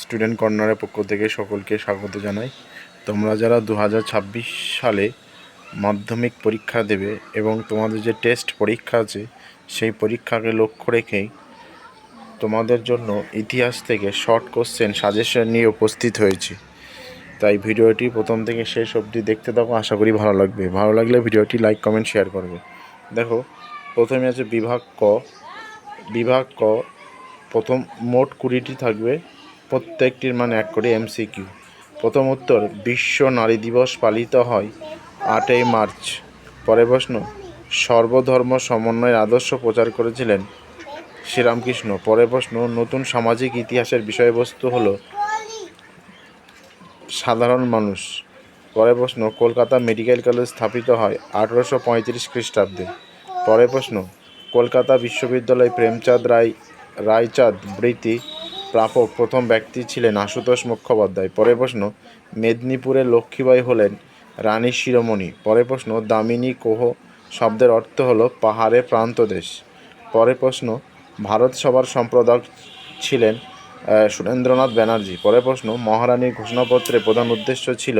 Student কর্নারের পক্ষ থেকে সকলকে স্বাগত জানাই। তোমরা যারা দু হাজার ছাব্বিশ সালে মাধ্যমিক পরীক্ষা দেবে এবং তোমাদের যে টেস্ট পরীক্ষা আছে, সেই পরীক্ষাকে লক্ষ্য রেখেই তোমাদের জন্য ইতিহাস থেকে শর্ট কোশ্চেন সাজেশন নিয়ে উপস্থিত হয়েছি। তাই ভিডিওটি প্রথম থেকে শেষ অবধি দেখতে থাকো, আশা করি ভালো লাগবে। ভালো লাগলে ভিডিওটি লাইক, কমেন্ট, শেয়ার করবে। দেখো, প্রথমে আছে বিভাগ ক। বিভাগ ক, প্রথম মোট কুড়িটি থাকবে। প্রত্যেকটির মানে এক করে এমসিকিউ প্রথম উত্তর, বিশ্ব নারী দিবস পালিত হয় আটই মার্চ। পরে প্রশ্ন, সর্বধর্ম সমন্বয়ের আদর্শ প্রচার করেছিলেন শ্রীরামকৃষ্ণ। পরে প্রশ্ন, নতুন সামাজিক ইতিহাসের বিষয়বস্তু হলো সাধারণ মানুষ। পরে প্রশ্ন, কলকাতা মেডিকেল কলেজ স্থাপিত হয় আঠেরোশো পঁয়ত্রিশ খ্রিস্টাব্দে। পরে প্রশ্ন, কলকাতা বিশ্ববিদ্যালয় প্রেমচাঁদ রায়, রায়চাঁদ বৃত্তি প্রাপক প্রথম ব্যক্তি ছিলেন আশুতোষ মুখোপাধ্যায়। পরে প্রশ্ন মেদিনীপুরের লক্ষ্মীবাই হলেন রানী শিরোমণি। পরে প্রশ্ন, দামিনী কোহ শব্দের অর্থ হলো পাহাড়ে প্রান্তদেশ পরে প্রশ্ন, ভারত সভার সম্পাদক ছিলেন সুরেন্দ্রনাথ ব্যানার্জি। পরে প্রশ্ন, মহারানীর ঘোষণাপত্রে প্রধান উদ্দেশ্য ছিল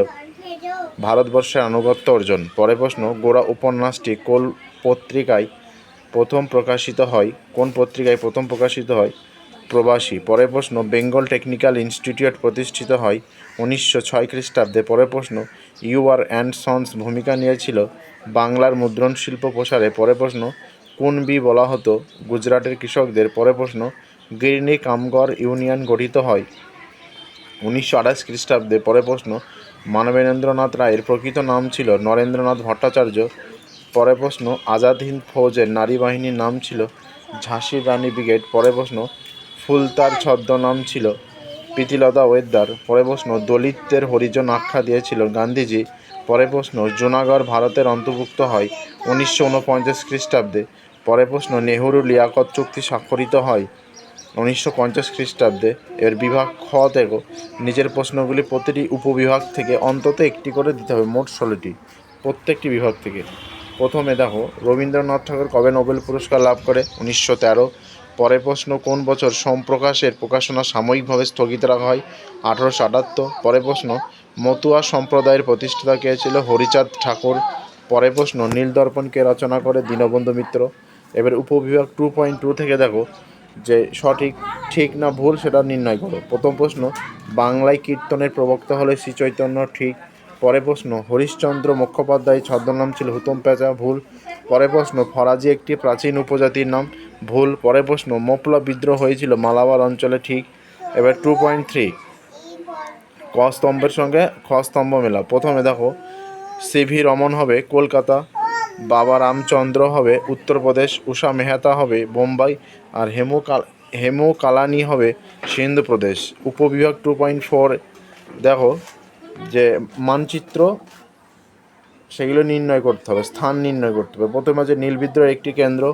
ভারতবর্ষের আনুগত্য অর্জন। পরে প্রশ্ন, গোড়া উপন্যাসটি কোল পত্রিকায় প্রথম প্রকাশিত হয়, কোন পত্রিকায় প্রথম প্রকাশিত হয়? প্রবাসী। পরে প্রশ্ন, বেঙ্গল টেকনিক্যাল ইনস্টিটিউট প্রতিষ্ঠিত হয় উনিশশো ছয় খ্রিস্টাব্দে। পরে প্রশ্ন, ইউআর অ্যান্ড সন্স ভূমিকা নিয়েছিল বাংলার মুদ্রণ শিল্প প্রসারে। পরে প্রশ্ন, কোন বি বলা হতো গুজরাটের কৃষকদের? পরে প্রশ্ন, গিরনি কামগর ইউনিয়ন গঠিত হয় উনিশশো আঠাশ খ্রিস্টাব্দে। পরে প্রশ্ন, মানবেন্দ্রনাথ রায়ের প্রকৃত নাম ছিল নরেন্দ্রনাথ ভট্টাচার্য। পরে প্রশ্ন, আজাদ হিন্দ ফৌজের নারী বাহিনীর নাম ছিল ঝাঁসির রানী ব্রিগেড। পরে প্রশ্ন ফুলতার ছদ্মনাম ছিল। প্রীতিলতা ওয়েদ্দার, পরে প্রশ্ন, দলিতদের হরিজন আখ্যা দিয়েছিল গান্ধীজি, পরে প্রশ্ন, জুনাগড় ভারতের অন্তর্ভুক্ত হয় উনিশশো উনপঞ্চাশ খ্রিস্টাব্দে, পরে প্রশ্ন, নেহরু লিয়াকত চুক্তি স্বাক্ষরিত হয় উনিশশো পঞ্চাশ খ্রিস্টাব্দে, এর বিভাগ খ থেকে নিজের প্রশ্নগুলি প্রতিটি উপবিভাগ থেকে অন্তত একটি করে দিতে হবে, মোট ষোলোটি, প্রত্যেকটি বিভাগ থেকে। প্রথমে দেখো, রবীন্দ্রনাথ ঠাকুর কবে নোবেল পুরস্কার লাভ করে? উনিশশো তেরো পরের প্রশ্ন, কোন বছর সোমপ্রকাশের প্রকাশনা সাময়িকভাবে স্থগিত রাখা হয়? আঠারোশো আটাত্তর। পরের প্রশ্ন, মতুয়া সম্প্রদায়ের প্রতিষ্ঠাতা কে ছিল? হরিচাঁদ ঠাকুর। পরের প্রশ্ন, নীলদর্পণ কে রচনা করে? দীনবন্ধু মিত্র। এবার উপবিভাগ টু পয়েন্ট টু থেকে দেখো যে সঠিক, ঠিক না ভুল সেটা নির্ণয় করো। প্রথম প্রশ্ন, বাংলায় কীর্তনের প্রবক্তা হলে শ্রী চৈতন্য ঠিক? পরে প্রশ্ন, হরিশ্চন্দ্র মুখোপাধ্যায় ছদ্মনাম ছিল হুতম পেঁচা, ভুল। পরে প্রশ্ন, ফরাজি একটি প্রাচীন উপজাতির নাম। ভুল পরে প্রশ্ন মোপলা বিদ্রোহ হয়েছিল মালাবার অঞ্চলে, ঠিক? এবার টু পয়েন্ট থ্রি ক স্তম্ভের সঙ্গে খ স্তম্ভ মেলা প্রথমে দেখো, সিভি রমন হবে কলকাতা, বাবা রামচন্দ্র হবে উত্তরপ্রদেশ, উষা মেহতা হবে বোম্বাই, আর হেমু হেমু কালানি হবে সিন্ধু প্রদেশ উপবিভাগ টু পয়েন্ট ফোর দেখো, যে মানচিত্র সেগুলো নির্ণয় করতে হবে, স্থান নির্ণয় করতে হবে। প্রথমে আছে নীলবিদ্রোহের একটি কেন্দ্র,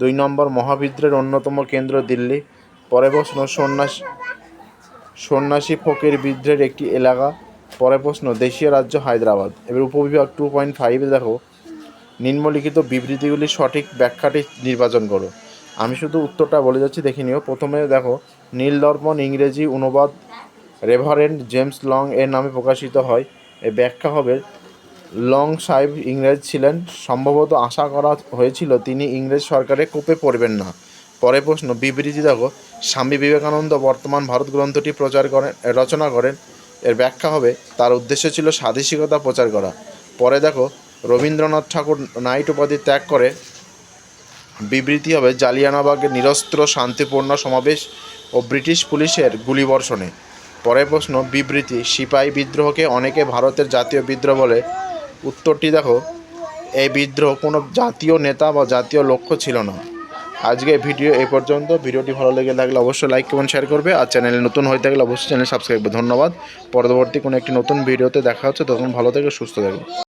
দুই নম্বর মহাবিদ্রোহের অন্যতম কেন্দ্র দিল্লি। পরে প্রশ্ন, সন্ন্যাস, সন্ন্যাসী ফকির বিদ্রের একটি এলাকা। পরে প্রশ্ন, দেশীয় রাজ্য হায়দ্রাবাদ। এবার উপবিভাগ টু পয়েন্ট ফাইভে দেখো, নিম্নলিখিত বিবৃতিগুলির সঠিক ব্যাখ্যাটি নির্বাচন করো। আমি শুধু উত্তরটা বলে যাচ্ছি, দেখে নিও। প্রথমে দেখো, নীলদর্পণ ইংরেজি অনুবাদ রেভারেন্ড জেমস লং এর নামে প্রকাশিত হয়। এর ব্যাখ্যা হবে লং সাহেব ইংরেজ ছিলেন। সম্ভবত আশা করা হয়েছিল তিনি ইংরেজ সরকারের কোপে পড়বেন না। পরে প্রশ্ন, বিবৃতি দেখো স্বামী বিবেকানন্দ বর্তমান ভারত গ্রন্থটি প্রচার করেন, রচনা করেন, এর ব্যাখ্যা হবে। তার উদ্দেশ্য ছিল স্বাদেশিকতা প্রচার করা। পরে দেখো, রবীন্দ্রনাথ ঠাকুর নাইট উপাধি ত্যাগ করে বিবৃতি হবে জালিয়ানাবাগের নিরস্ত্র শান্তিপূর্ণ সমাবেশ ও ব্রিটিশ পুলিশের গুলিবর্ষণে। পরের প্রশ্ন, বিবৃতি, সিপাহী বিদ্রোহকে অনেকে ভারতের জাতীয় বিদ্রোহ বলে উত্তরটি দেখো, এই বিদ্রোহ কোনো জাতীয় নেতা বা জাতীয় লক্ষ্য ছিল না। আজকে ভিডিও এ পর্যন্ত। ভিডিওটি ভালো লেগে থাকলে অবশ্যই লাইক কমেন্ট শেয়ার করবে। আর চ্যানেলে নতুন হয়ে থাকলে অবশ্যই চ্যানেল সাবস্ক্রাইব করবে। ধন্যবাদ। পরবর্তী কোনো একটি নতুন ভিডিওতে দেখা হচ্ছে। তখন ভালো থেকে, সুস্থ থাকবে